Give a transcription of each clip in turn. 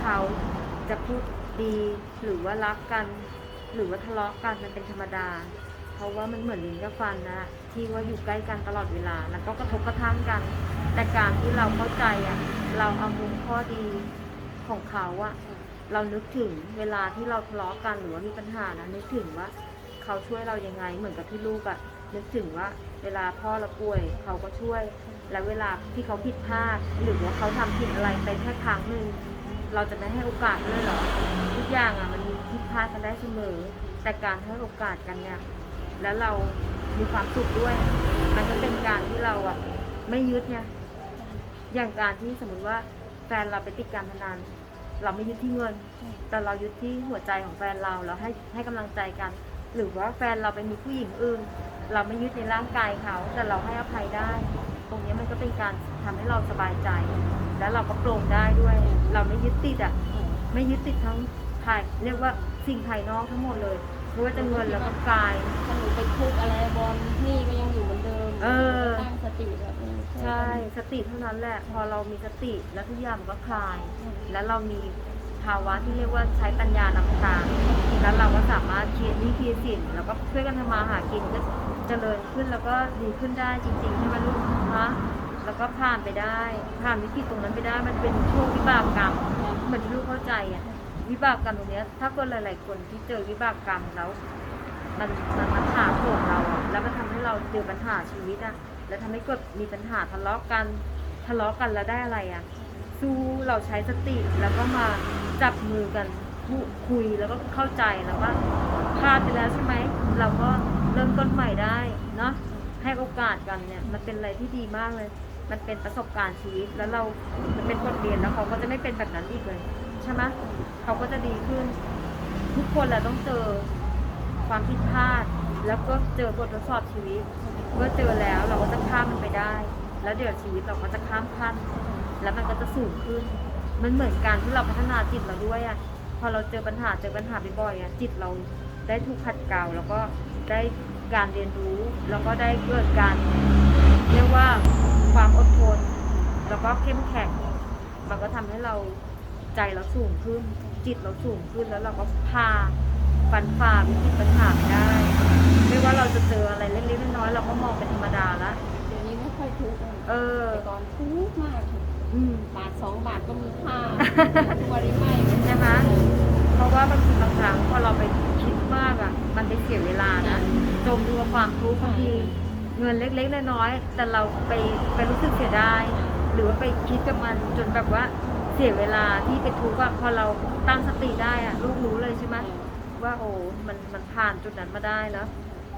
เขาจะพูดดีหรือว่ารักกัน หรือว่าทะเลาะกันมันเป็นธรรมดา เพราะว่ามันเหมือนลิ้นกับฟันนะที่ว่าอยู่ใกล้กันตลอดเวลาแล้วก็กระทบกระทั่งกัน แต่การที่เราเข้าใจอะเราเอามุมข้อดีของเขาอะเรานึกถึงเวลาที่เราทะเลาะกันหรือว่ามีปัญหานะนึกถึงว่าเขาช่วยเรายังไงเหมือนกับที่ลูกอะนึกถึงว่า เวลาพ่อเราป่วยเขาก็ช่วย และเวลาที่เขาผิดพลาดหรือว่าเขาทำผิดอะไรไปแค่ครั้งหนึ่ง เราจะไม่ให้โอกาสเลยเหรอ ทุกอย่างอะมันมีผิดพลาดกันได้เสมอ แต่การให้โอกาสกันเนี่ย แล้วเรามีความสุขด้วย มันก็เป็นการที่เราอะไม่ยึดเนี่ย อย่างการที่สมมติว่าแฟนเราไปติดการพนันเราไม่ยึดที่เงิน แต่เรายึดที่หัวใจของแฟนเรา เราให้ให้กำลังใจกัน หรือว่าแฟนเราไปมีผู้หญิงอื่น เราไม่ยึดในร่างกายเขา แต่เราให้อภัยได้ ตรงนี้มันก็เป็นการทำให้เราสบายใจ แล้วเราก็โปร่งได้ด้วย เราไม่ยึดติดอะไม่ยึดติดทั้งภายเรียกว่าสิ่งภายนอกทั้งหมดเลยไม่ว่าจะเงินแล้วก็กายถ้าหนูไปทุกข์อะไรบอลนี่ก็ยังอยู่เหมือนเดิมเออตั้งสติแบบนี้ใช่สติเท่านั้นแหละ พอเรามีสติแล้วทุกอย่างมันก็คลาย แล้วเรามี ภาวะที่เรียกว่าใช้ปัญญานำทางแล้วเราก็สามารถเคลียร์นี้เคลียร์สินแล้วก็ช่วยกันทำมาหากินก็เจริญขึ้นแล้วก็ดีขึ้นได้จริงๆใช่ไหมลูกฮะแล้วก็ผ่านไปได้ผ่านวิกฤตตรงนั้นไปได้มันเป็นโชควิบากกรรมเหมือนที่ลูกเข้าใจอะวิบากกรรมตรงนี้ถ้าคนหลาย ๆ คนที่เจอวิบากกรรมแล้ว มันมันมันถาโถมเราอะแล้วมันทำให้เราเจอปัญหาชีวิตอะแล้วทำให้เกิดมีปัญหาทะเลาะกันทะเลาะกันแล้วได้อะไรอะสู้เราใช้สติแล้วก็มา จับมือกันคุยแล้วก็เข้าใจแล้วว่าพลาดไปแล้วใช่ไหมเราก็เริ่มต้นใหม่ได้เนาะให้โอกาสกันเนี่ยมันเป็นอะไรที่ดีมากเลย มันเป็นประสบการณ์ชีวิตแล้วเรามันเป็นบทเรียนแล้วเขาก็จะไม่เป็นแบบนั้นอีกเลยใช่ไหมเขาก็จะดีขึ้น ทุกคนแหละต้องเจอความผิดพลาด แล้วก็เจอบททดสอบชีวิตเมื่อเจอแล้วเราก็จะข้ามมันไปได้ แล้วเดี๋ยวชีวิตเราก็จะข้ามขั้นแล้วมันก็จะสูงขึ้น มันเหมือนการที่เราพัฒนาจิตเราด้วยอะพอเราเจอปัญหาเจอปัญหาบ่อยๆอะจิตเราได้ถูกขัดเกลาแล้วก็ได้การเรียนรู้ แล้วก็ได้เกิดการ เรียกว่าความอดทน แล้วก็เข้มแข็ง มันก็ทำให้เราใจเราสูงขึ้น จิตเราสูงขึ้นแล้วเราก็พาฟันฝ่าวิกฤตปัญหาไปได้ ไม่ว่าเราจะเจออะไรเล็กๆน้อยๆเราก็มองเป็นธรรมดาละเดี๋ยวนี้ไม่ค่อยทุกข์เลยเออแต่ก่อนทุกข์มากอืม บาทสองบาทก็มีค่าทุกวันนี้ไม่ใช่ไหมเพราะว่าบางทีบางครั้งพอเราไปคิดมากอะ มันไปเสียเวลานะ จมอยู่กับความทุกข์บางทีเงินเล็กๆน้อยๆแต่เราไปไปรู้สึกเสียดายหรือว่าไปคิดกับมันจนแบบว่าเสียเวลาที่ไปทุกข์อะพอเราตั้งสติได้อะลูกรู้เลยใช่ไหมว่าโอ้มันมันผ่านจุดนั้นมาได้แล้ว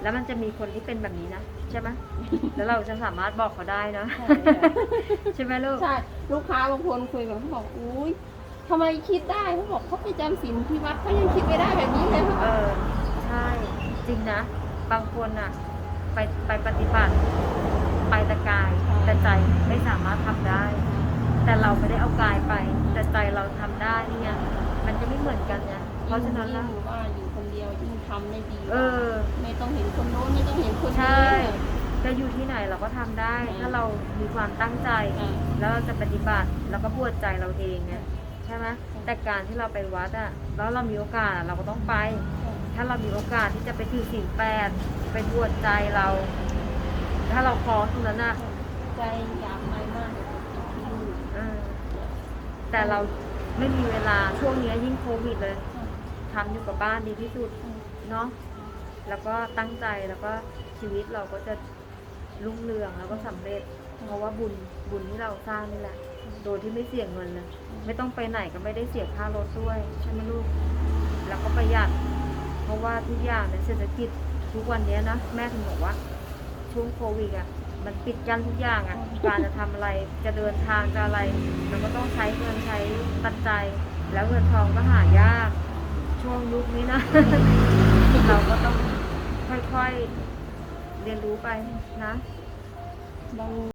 แล้วมันจะมีคนที่เป็นแบบนี้นะใช่ไหมแล้วเราจะสามารถบอกเขาได้นะใช่ใช่ไหมลูกใช่ลูกค้าบางคนคุยกับเขาบอกอุ้ยทำไมคิดได้เขาบอกเขาไปจำศีลที่วัดเขายังคิดไม่ได้แบบนี้เลยเออใช่จริงนะ บางคนอะไปไปปฏิบัติไปแต่กาย แต่ใจไม่สามารถทำได้ แต่เราไม่ได้เอากายไป แต่ใจเราทำได้เนี่ยมันจะไม่เหมือนกันเนี่ย เพราะฉะนั้นยิ่แล้วงว่าอยู่คนเดียวยิ่งทำได้ดีเออ ไม่ต้องเห็นคนโน้นไม่ต้องเห็นคนใช่นี้จะอยู่ที่ไหนเราก็ทำได้ถ้าเรามีความตั้งใจ อ่าแล้วเราจะปฏิบัติแล้วก็บวชใจเราเองเนี่ยใช่ไหมแต่การที่เราไปวัดอะแล้วเรามีโอกาสอะเราก็ต้องไป ถ้าเรามีโอกาสที่จะไปถือศีลแปดไปบวชใจเรา ถ้าเราพร้อมตรงนั้นอะใจอยากไปมากเลยที่ลูกเออแต่เราไม่มีเวลาช่วงนี้ยิ่งโควิดเลย ทำอยู่กับบ้านดีที่สุดเนาะแล้วก็ตั้งใจแล้วก็ชีวิตเราก็จะรุ่งเรืองแล้วก็สำเร็จ เพราะว่าบุญบุญที่เราสร้างนี่แหละ โดยที่ไม่เสี่ยงเงินเลยไม่ต้องไปไหนก็ไม่ได้เสียค่ารถด้วยใช่ไหมลูก แล้วก็ประหยัด เพราะว่าทุกอย่างในเศรษฐกิจทุกวันนี้นะแม่ถึงบอกว่า ช่วงโควิดอะมันปิดกั้นทุกอย่างอะการจะทำอะไรจะเดินทางจะอะไร มันก็ต้องใช้เงินใช้ปัจจัย แล้วเงินทองก็หายาก ช่วงยุคนี้นะ เราก็ต้องค่อยๆเรียนรู้ไปนะบาง